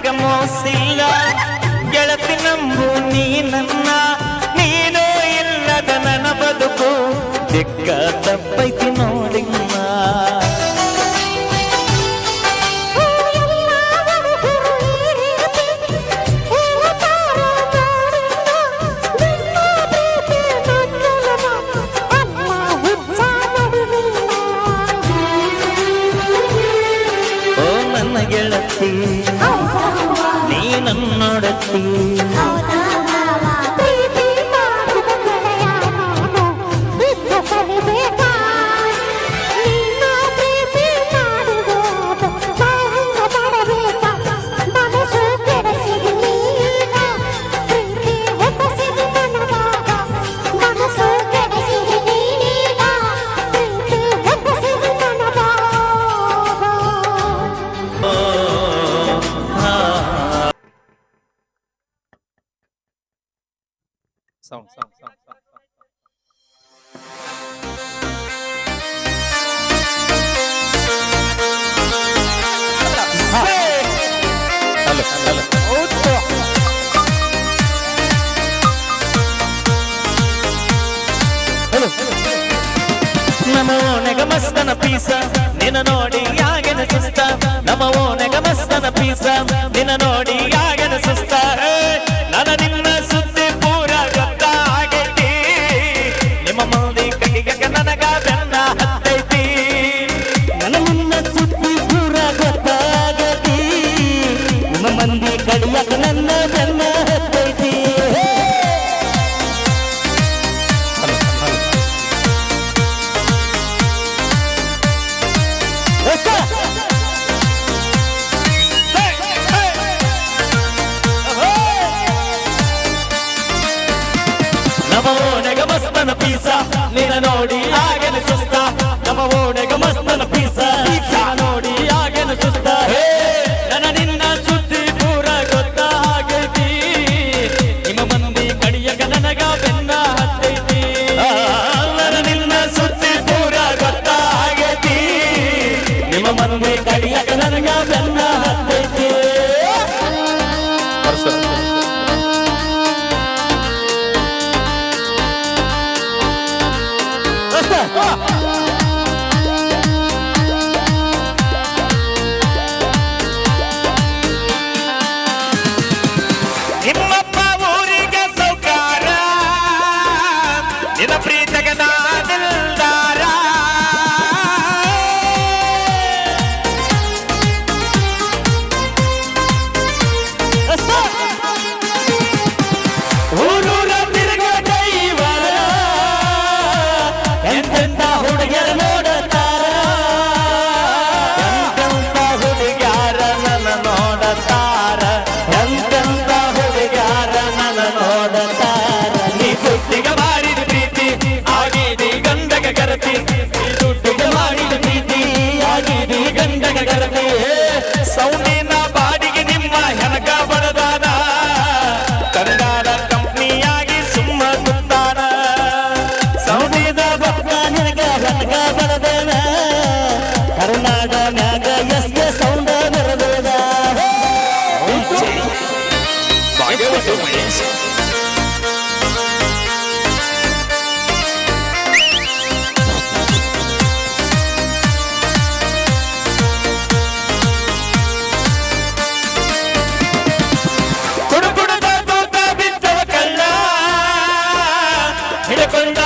ಮಾತಾಗ ಮೋಸಿಲ್ಲ. ಗೆಳತಿ ನಂಬು ನೀ ನನ್ನ. ನೀನು ಇಲ್ಲದ ನನ್ನ ಬದುಕು. ದಿಕ್ಕ ತಪ್ಪೈತಿ ನನ್ನ ಗೆಳತಿ. ನೀ ನನ್ನೊಡತಿ sound sound sound hello hello ನಮ್ಮ ಓನೆಗ ಮಸ್ತನ ಪೀಸ ನಿನ್ನ ನೋಡಿ ಯಾಗೆನ ಸುಸ್ತ ನಮ್ಮ ಓನೆಗ ಮಸ್ತನ ಪೀಸ ನಿಮ್ಮಪ್ಪ ಊರಿಗೆ ಸೌಕಾರ. ನಿನ್ನ ಪ್ರೀತಗ ಕಂಡ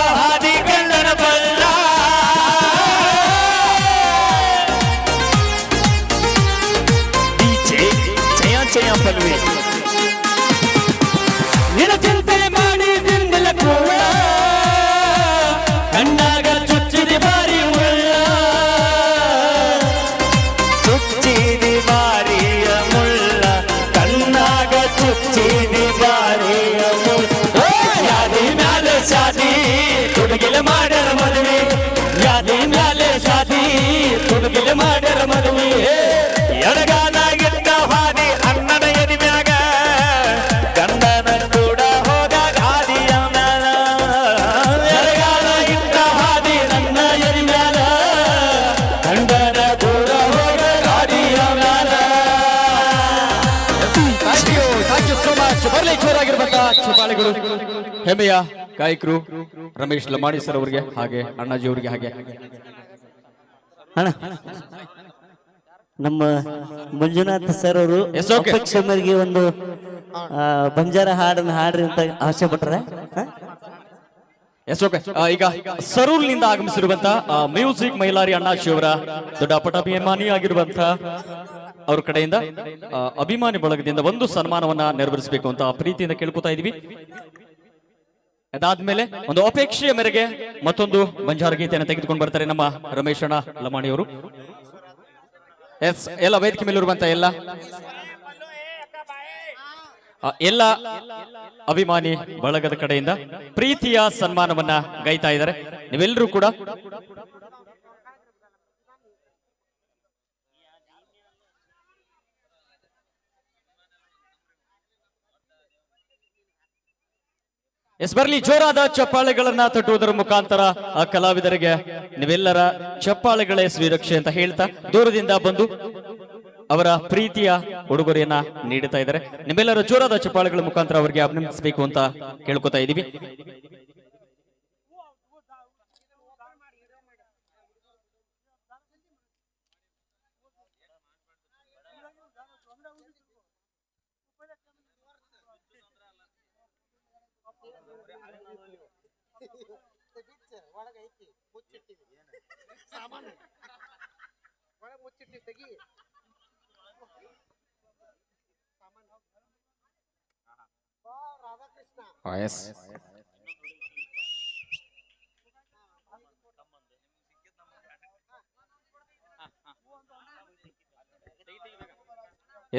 ತುಡುಗಿಲೆ ಮಾಡ್ಯಾರ ಮದುವೆ. ಎಡಗಾಲಾಗಿದ್ದ ಹಾದಿ ಅಣ್ಣನ ಎದಿ ಮ್ಯಾಗ ಗಂಡನ ಕೂಡ ಹೋದ ಹಾದಿ ಮ್ಯಾಲ ಎಡಗಾಲಾಗಿದ್ದ ಹಾದಿ ನನ್ನ ಎದಿ ಮ್ಯಾಲ ಗಂಡನ ಕೂಡ you thank you so much ಬರಲಿ ಚೋರಾಗಿರ್ಬೇಕ ಚಪಾಳಿಗಳು ಹೆಮ್ಮೆಯ ಗಾಯಕರು ರಮೇಶ್ ಲಮಾಣಿ ಸರ್ ಅವರಿಗೆ ಹಾಗೆ, ಅಣ್ಣಾಜಿ ಅವರಿಗೆ ಹಾಗೆ. ಅಣ್ಣ ನಮ್ಮ ಮಂಜುನಾಥ್ ಸರ್ ಅವರು okay. ಒಂದು ಬಂಜಾರ ಹಾಡನ್ನ ಹಾಡ್ರಿ ಅಂತ ಆಸೆ ಪಟ್ರೆ. ಎಸ್ ಓಕೆ ಈಗ ಸರೂರ್ನಿಂದ ಆಗಮಿಸಿರುವಂತ ಮ್ಯೂಸಿಕ್ ಮೈಲಾರಿ ಅಣ್ಣಾಕ್ಷಿ ಅವರ ದೊಡ್ಡ ಪಟಾಭಿಮಾನಿ ಆಗಿರುವಂತ ಅವ್ರ ಕಡೆಯಿಂದ ಅಭಿಮಾನಿ ಬಳಗದಿಂದ ಒಂದು ಸನ್ಮಾನವನ್ನ ನೆರವೇರಿಸಬೇಕು ಅಂತ ಪ್ರೀತಿಯಿಂದ ಕೇಳ್ಕೊತಾ ಇದೀವಿ. ಅದಾದ್ಮೇಲೆ ಒಂದು ಅಪೇಕ್ಷೆಯ ಮೇರೆಗೆ ಮತ್ತೊಂದು ಬಂಜಾರ ಗೀತೆಯನ್ನು ತೆಗೆದುಕೊಂಡು ಬರ್ತಾರೆ ನಮ್ಮ ರಮೇಶಣ್ಣ ಅಣ್ಣ ಲಮಾಣಿ ಅವರು. ಎಸ್, ಎಲ್ಲ ವೇದಿಕೆ ಮೇಲಿರುವಂತ ಎಲ್ಲ. ಎಲ್ಲ ಅಭಿಮಾನಿ ಬಳಗದ ಕಡೆಯಿಂದ ಪ್ರೀತಿಯ ಸನ್ಮಾನವನ್ನ ಗೈತಾ ಇದ್ದಾರೆ. ನೀವೆಲ್ಲರೂ ಕೂಡ ಎಸ್, ಬರ್ಲಿ, ಜೋರಾದ ಚಪ್ಪಾಳೆಗಳನ್ನ ತಟ್ಟುವುದರ ಮುಖಾಂತರ ಆ ಕಲಾವಿದರಿಗೆ ನೀವೆಲ್ಲರ ಚಪ್ಪಾಳೆಗಳೇ ಶ್ರೀರಕ್ಷೆ ಅಂತ ಹೇಳ್ತಾ ದೂರದಿಂದ ಬಂದು ಅವರ ಪ್ರೀತಿಯ ಉಡುಗೊರೆಯನ್ನ ನೀಡುತ್ತಾ ಇದ್ದಾರೆ. ನಿಮ್ಮೆಲ್ಲರ ಜೋರಾದ ಚಪ್ಪಾಳೆಗಳ ಮುಖಾಂತರ ಅವರಿಗೆ ಅಭಿನಂದಿಸಬೇಕು ಅಂತ ಕೇಳ್ಕೊತಾ ಇದೀವಿ ಒಳಗೆ ಮುಚ್ಚಿಟ್ಟಿ ತೆಗಿ ಬಾ, Radhakrishna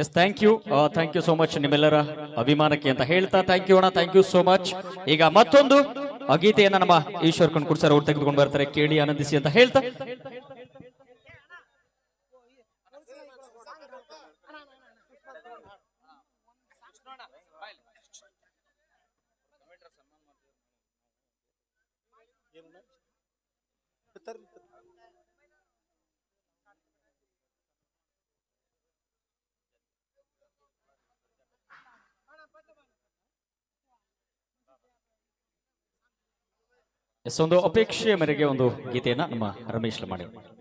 yes thank you thank you so much ನಿಮ್ಮೆಲ್ಲರ ಅಭಿಮಾನಕ್ಕೆ ಅಂತ ಹೇಳ್ತಾ ಥ್ಯಾಂಕ್ ಯು ಅಣ್ಣ ಥ್ಯಾಂಕ್ ಯು ಸೋ ಮಚ್ ಈಗ ಮತ್ತೊಂದು ಗೀತೆಯನ್ನ ನಮ್ಮ ಈಶ್ವರ್ ಕಣ್ಕುರ್ ಸರ್ ಅವ್ರು ತೆಗೆದುಕೊಂಡು ಬರ್ತಾರೆ, ಕೇಳಿ ಆನಂದಿಸಿ ಅಂತ ಹೇಳ್ತಾ. ಎಸ್ ಒಂದು ಅಪೇಕ್ಷೆಯ ಮೇರೆಗೆ ಒಂದು ಗೀತೆಯನ್ನು ನಮ್ಮ ರಮೇಶ್ ಮಾಡಿದ್ರು